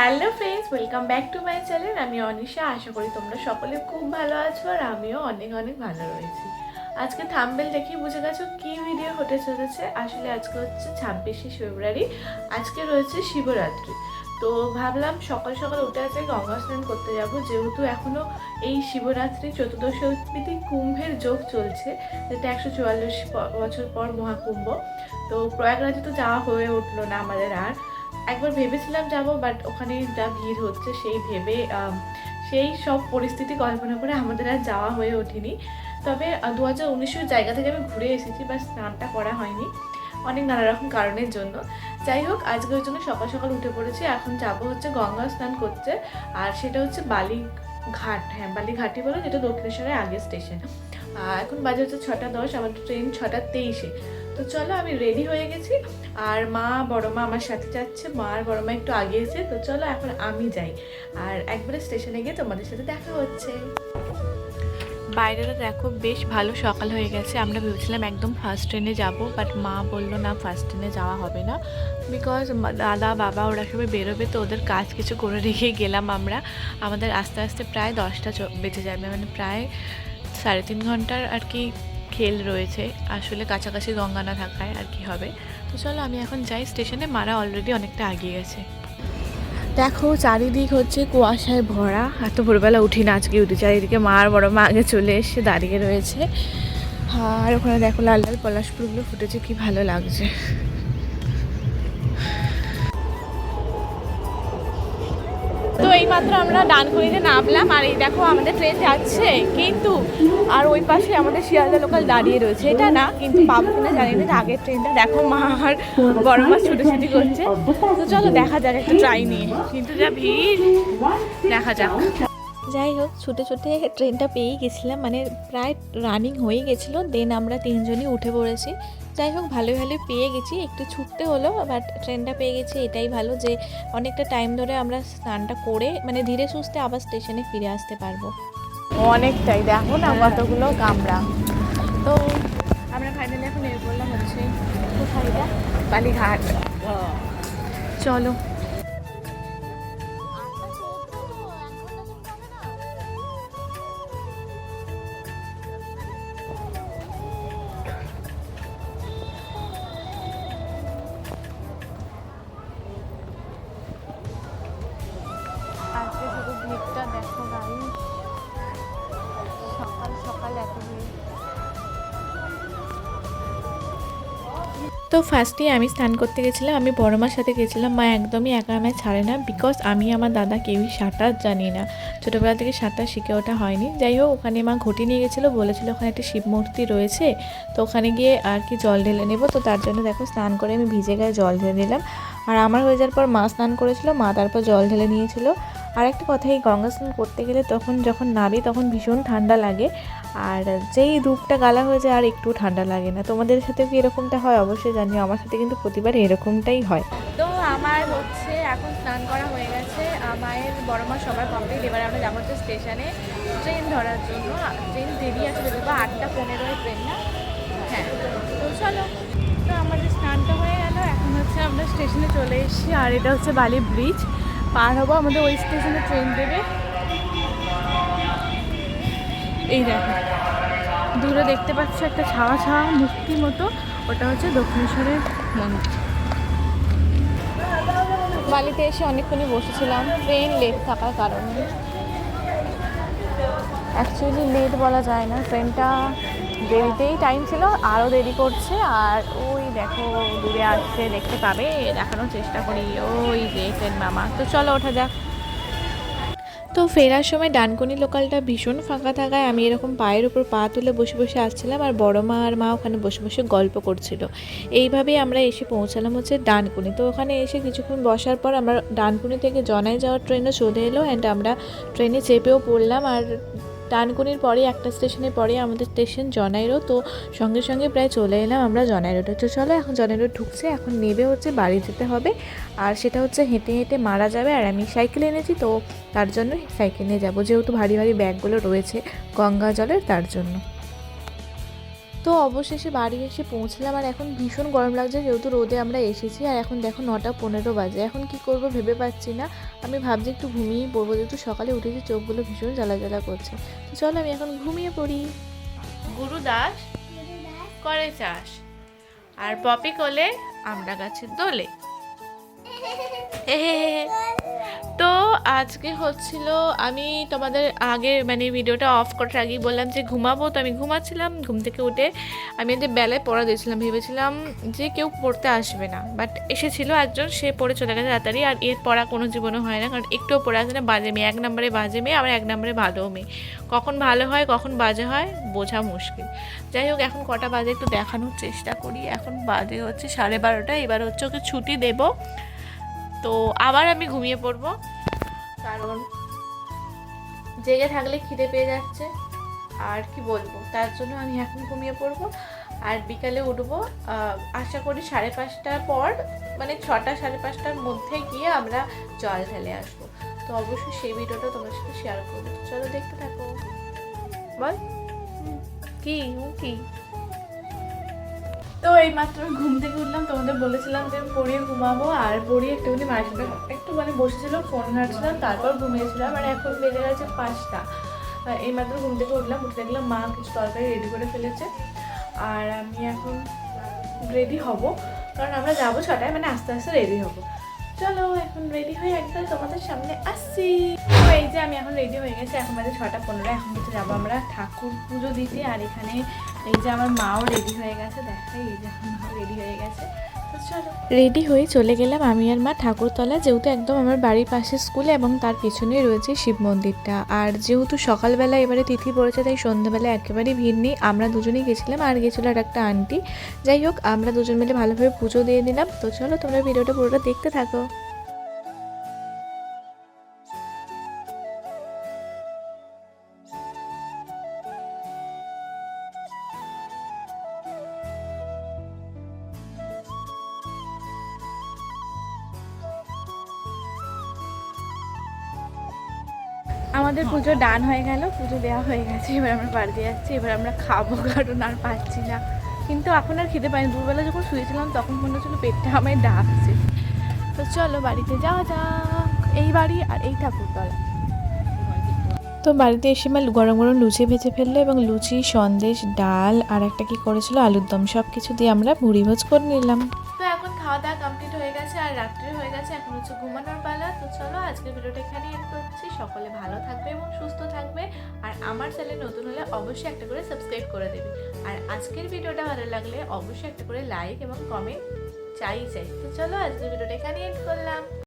Hello friends welcome back to my channel আমি অনিশা, আশা করি তোমরা সকলে খুব ভালো আছো আর আমিও অনেক অনেক ভালো রয়েছি। আজকে থাম্বেল দেখে বুঝে গেছো? কি ভিডিও হতে চলেছে? আসলে আজকে হচ্ছে ছাব্বিশে ফেব্রুয়ারি, আজকে রয়েছে শিবরাত্রি। তো ভাবলাম সকাল সকাল উঠে আছে গঙ্গা স্নান করতে যাব, যেহেতু এখনও এই শিবরাত্রি চতুর্দশী কুম্ভের যোগ চলছে, যেটা একশো চুয়াল্লিশ বছর পর মহাকুম্ভ। তো প্রয়াগরাজে তো যাওয়া হয়ে উঠল না আমাদের আর। একবার ভেবেছিলাম যাব বাট ওখানে যা ভিড় হচ্ছে সেই ভেবে সেই সব পরিস্থিতি কল্পনা করে আমাদের আর যাওয়া হয়ে ওঠেনি। তবে দু হাজার উনিশের জায়গা থেকে আমি ঘুরে এসেছি বা স্নানটা করা হয়নি, অনেক নানা রকম কারণের জন্য। যাই হোক, আজকে ওই জন্য সকাল সকাল উঠে পড়েছি, এখন যাব হচ্ছে গঙ্গা স্নান করতে, আর সেটা হচ্ছে বালি ঘাট হ্যাঁ বালিঘাটই বলো, যেটা দক্ষিণেশ্বরের আগে স্টেশন এখন বাজে হচ্ছে ছটা দশ আমার ট্রেন ছটা তেইশে। তো চলো, আমি রেডি হয়ে গেছি। আর মা বড় মা আমার সাথে যাচ্ছে। মা আর বড় মা একটু আগিয়েছে তো চলো, এখন আমি যাই। আর একবারে স্টেশনে গিয়ে তোমাদের সাথে দেখা হচ্ছে। বাইরেটা দেখো, বেশ ভালো সকাল হয়ে গেছে। আমরা ভেবেছিলাম একদম ফার্স্ট ট্রেনে যাব বাট মা বলল, না ফার্স্ট ট্রেনে যাওয়া হবে না। বিকজ দাদা, বাবা, ওরা সবাই বেরোবে, তো ওদের কাজ কিছু করে রেখে গেলাম আমরা। আমাদের আস্তে আস্তে প্রায় দশটা চ- বেজে যাবে। মানে প্রায় সাড়ে তিন ঘণ্টার আর কি খেল রয়েছে। আসলে কাছাকাছি গঙ্গা না থাকায় আর কি হবে। তো চলো, আমি এখন যাই স্টেশনে। মারা অলরেডি অনেকটা আগিয়ে গেছে। দেখো, চারিদিক হচ্ছে কুয়াশায় ভরা। এত ভোরবেলা উঠি না আজকে, উঠি চারিদিকে মার বড় মা আগে চলে এসে দাঁড়িয়ে রয়েছে। আর ওখানে দেখো লাল লাল পলাশপুরগুলো ফুটেছে, কি ভালো লাগছে। তো এইমাত্র আমরা ডানকুনিতে নামলাম আর এই দেখো আমাদের ট্রেন যাচ্ছে। কিন্তু আর ওই পাশে আমাদের শিয়ালদা লোকাল দাঁড়িয়ে রয়েছে। এটা না, কিন্তু পাবো কিনা জানি না আগের ট্রেনটা দেখো মা আর বড় মা ছুটোছুটি করছে। তো চলো দেখা যাক, একটু ট্রাই নিয়ে কিন্তু যা ভিড়, দেখা যাক। যাই হোক ছুটে ছুটে ট্রেনটা পেয়েই গেছিলাম। মানে প্রায় রানিং হয়ে গেছিল দেন আমরা তিনজনই উঠে পড়েছি। যাই হোক ভালো ভালো পেয়ে গেছি। একটু ছুটতে হলো বাট ট্রেনটা পেয়ে গেছি এটাই ভালো যে অনেকটা টাইম ধরে আমরা স্নানটা করে মানে ধীরে সুস্থে আবার স্টেশনে ফিরে আসতে পারব। অনেকটাই দেখো না কতগুলো কামড়া। তো আমরা ফাইনালি এখন এর বললাম হচ্ছে কোথায় বালিঘাট। চলো। আজকে শুধু ভিড়টা দেখো গাড়ি সকাল সকাল এত তো ফার্স্টে আমি স্নান করতে গেছিলাম, আমি বড় মার সাথে গেছিলাম, মা একদমই একা আমায় ছাড়ে না বিকজ আমি আমার দাদা কেউই সাঁতার জানি না। ছোটোবেলা থেকে সাঁতার শিখে ওঠা হয়নি। যাই হোক, ওখানে মা ঘটি নিয়ে গেছিল, বলেছিল ওখানে একটা শিব মূর্তি রয়েছে। তো ওখানে গিয়ে আর কি জল ঢেলে নেব। তো তার জন্য দেখো স্নান করে আমি ভিজে গায়ে জল ঢেলে নিলাম। আর আমার হয়ে যাওয়ার পর মা স্নান করেছিল, মা তারপর জল ঢেলে নিয়েছিল। আর একটা কথা, এই গঙ্গা স্নান করতে গেলে তখন যখন নাবি তখন ভীষণ ঠান্ডা লাগে। আর যেই ধূপটা গালা হয়ে যায় আর একটু ঠান্ডা লাগে না। তোমাদের সাথে কি এরকমটা হয়? অবশ্যই জানিও। আমার সাথে কিন্তু প্রতিবার এরকমটাই হয়। তো আমার হচ্ছে এখন স্নান করা হয়ে গেছে। মায়ের বড় মা সবার কমপ্লিট এবার আমরা যাব হচ্ছে স্টেশনে ট্রেন ধরার জন্য। ট্রেন দেরি আছে দেখব আটটা পনেরোয় ট্রেন না? হ্যাঁ তো চলো। তো আমাদের স্নানটা হয়ে গেল। এখন হচ্ছে আমরা স্টেশনে চলে এসেছি। আর এটা হচ্ছে বালি ব্রিজ। পার হব, আমাদের ওই স্টেশনে ট্রেন দেবে। এই দেখো, দূরে দেখতে পাচ্ছ একটা ছাওয়া ছাওয়া মূর্তি মতো, ওটা হচ্ছে দক্ষিণেশ্বরের মন্দির। বালিতে এসে অনেকক্ষণই বসেছিলাম ট্রেন লেট থাকার কারণে। অ্যাকচুয়ালি লেট বলা যায় না ট্রেনটা দেরিতেই টাইম ছিল আরও দেরি করছে, আর ওই দেখো, দূরে আসছে, দেখতে পাবে, দেখানোর চেষ্টা করি, ওই ট্রেন মামা। তো চলো ওঠা যাক। তো ফেরার সময় ডানকুনি লোকালটা ভীষণ ফাঁকা থাকায় আমি এরকম পায়ের উপর পা তুলে বসে বসে আসছিলাম, আর বড় মা আর মা ওখানে বসে বসে গল্প করছিল। এইভাবেই আমরা এসে পৌঁছালাম হচ্ছে ডানকুনি। তো ওখানে এসে কিছুক্ষণ বসার পর আমরা ডানকুনি থেকে জনাই যাওয়ার ট্রেনও চলে এলো অ্যান্ড আমরা ট্রেনে চেপেও পড়লাম, আর ডানকুনির পরে, একটা স্টেশনের পরে আমাদের স্টেশন জনাইরো তো সঙ্গে সঙ্গে প্রায় চলে এলাম আমরা জনাইরোটা তো চলো, এখন জনাইরো ঢুকছে, এখন নেবে হচ্ছে বাড়ি যেতে হবে। আর সেটা হচ্ছে হেঁটে হেঁটে মারা যাবে, আর আমি সাইকেল এনেছি, তো তার জন্য সাইকেল নিয়ে যাব। যেহেতু ভারী ভারী ব্যাগগুলো রয়েছে গঙ্গা জলের, তার জন্য। তো অবশেষে বাড়ি এসে পৌঁছলাম আর এখন ভীষণ গরম লাগছে যেহেতু রোদে আমরা এসেছি আর এখন দেখো নটা পনেরো বাজে। এখন কি করব ভেবে পাচ্ছি না। আমি ভাবছি একটু ঘুমিয়েই পড়ব যেহেতু সকালে উঠেছি চোখগুলো ভীষণ জ্বালা জ্বালা করছে। তো চলো আমি এখন ঘুমিয়ে পড়ি। গুরু দাস করে চাষ আর পপি কোলে আমরা গাছের দোলে। তো আজকে হচ্ছিল, আমি তোমাদের আগে মানে ভিডিওটা অফ করার আগেই বললাম যে ঘুমাবো, তো আমি ঘুমাচ্ছিলাম, ঘুম থেকে উঠে আমি যে বেলায় পড়া দিয়েছিলাম, ভেবেছিলাম যে কেউ পড়তে আসবে না। বাট এসেছিল একজন, সে পড়ে চলে গেছে তাড়াতাড়ি, আর এর পড়া কোনো জীবনে হয় না, কারণ একটুও পড়ে আসে না, বাজে মেয়ে, এক নম্বরে বাজে মেয়ে, আবার এক নম্বরে ভালো মেয়ে। কখন ভালো হয়, কখন বাজে হয়, বোঝা মুশকিল। যাই হোক, এখন কটা বাজে একটু দেখানোর চেষ্টা করি, এখন বাজে হচ্ছে সাড়ে বারোটা, এবার হচ্ছে ওকে ছুটি দেবো। তো আবার আমি ঘুমিয়ে পড়ব। কারণ জেগে থাকলে খিদে পেয়ে যাচ্ছে। আর কি বলব, তার জন্য আমি এখন ঘুমিয়ে পড়ব। আর বিকালে উঠবো আশা করি সাড়ে পাঁচটার পর মানে ছটা, সাড়ে পাঁচটার মধ্যে গিয়ে আমরা জল ঢেলে আসব। তো অবশ্যই সেই ভিডিওটা তোমার সাথে শেয়ার করব। চলো দেখতে থাকো। বল। কি? কি? তো এই মাত্র ঘুম থেকে উঠলাম, তোমাদের বলেছিলাম যে পড়িয়ে ঘুমাবো, আর পড়িয়ে একটুখানি মায়ের সাথে একটু মানে বসেছিল ফোন ঘাটছিলাম, তারপর ঘুমিয়েছিলাম, আর এখন বেজে গেছে পাঁচটা। এই মাত্র ঘুম থেকে উঠলাম, উঠে দেখলাম মা কিছু তরকারি রেডি করে ফেলেছে, আর আমি এখন রেডি হব, কারণ আমরা যাব ছটায় মানে আস্তে আস্তে রেডি হব। চলো, এখন রেডি হয়ে একদম তোমাদের সামনে আসছি তো এই যে আমি এখন রেডি হয়ে গেছি, এখন বাজে ছটা পনেরো, এখন হচ্ছে যাব আমরা ঠাকুর পুজো দিতে, আর এখানে এই যে আমার মাও রেডি হয়ে গেছে এই যে রেডি হয়ে গেছে। চলো। রেডি হয়ে চলে গেলাম আমি আর মা ঠাকুরতলা, যেহেতু একদম আমার বাড়ির পাশে স্কুলে এবং তার পিছনেই রয়েছে শিব মন্দিরটা। আর যেহেতু সকালবেলা এবারে তিথি পড়েছে, তাই সন্ধ্যাবেলা একেবারেই ভিড় নেই। আমরা দুজনেই গেছিলাম, আর গেছিল আর একটা আন্টি যাই হোক, আমরা দুজন মিলে ভালোভাবে পুজো দিয়ে দিলাম তো চলো তোমরা ভিডিওটা পুরোটা দেখতে থাকো। আমাদের পুজো ডান হয়ে গেল, পুজো দেওয়া হয়ে গেছে, এবার আমরা বাড়িতে যাচ্ছি, এবার আমরা খাব, কারণ আর পাচ্ছি না। কিন্তু এখন আর খেতে পাইনি দুপুরবেলা যখন শুয়েছিলাম, তখন মনে হচ্ছিল পেটটা আমায় ডাকছে। তো চলো বাড়িতে যাওয়া যাক, এই বাড়ি আর এই ঠাকুরতলা। তো বাড়িতে এসে মা গরম গরম লুচি ভেজে ফেলল এবং লুচি, সন্দেশ, ডাল আর একটা কি করেছিল আলুর দম সব কিছু দিয়ে আমরা ভুড়ি ভোজ করে নিলাম। দাওয়া কমপ্লিট হয়ে গেছে আর রাত্রে হয়ে গেছে এখন হচ্ছে ঘুমানোর পালা। তো চলো আজকের ভিডিওটা এখানে এন্ড করছি। সকলে ভালো থাকবে এবং সুস্থ থাকবে। আর আমার চ্যানেল নতুন হলে অবশ্যই একটা করে সাবস্ক্রাইব করে দেবে। আর আজকের ভিডিওটা ভালো লাগলে অবশ্যই একটা করে লাইক এবং কমেন্ট চাই চাই তো চলো আজকের ভিডিওটা এখানে এন্ড করলাম।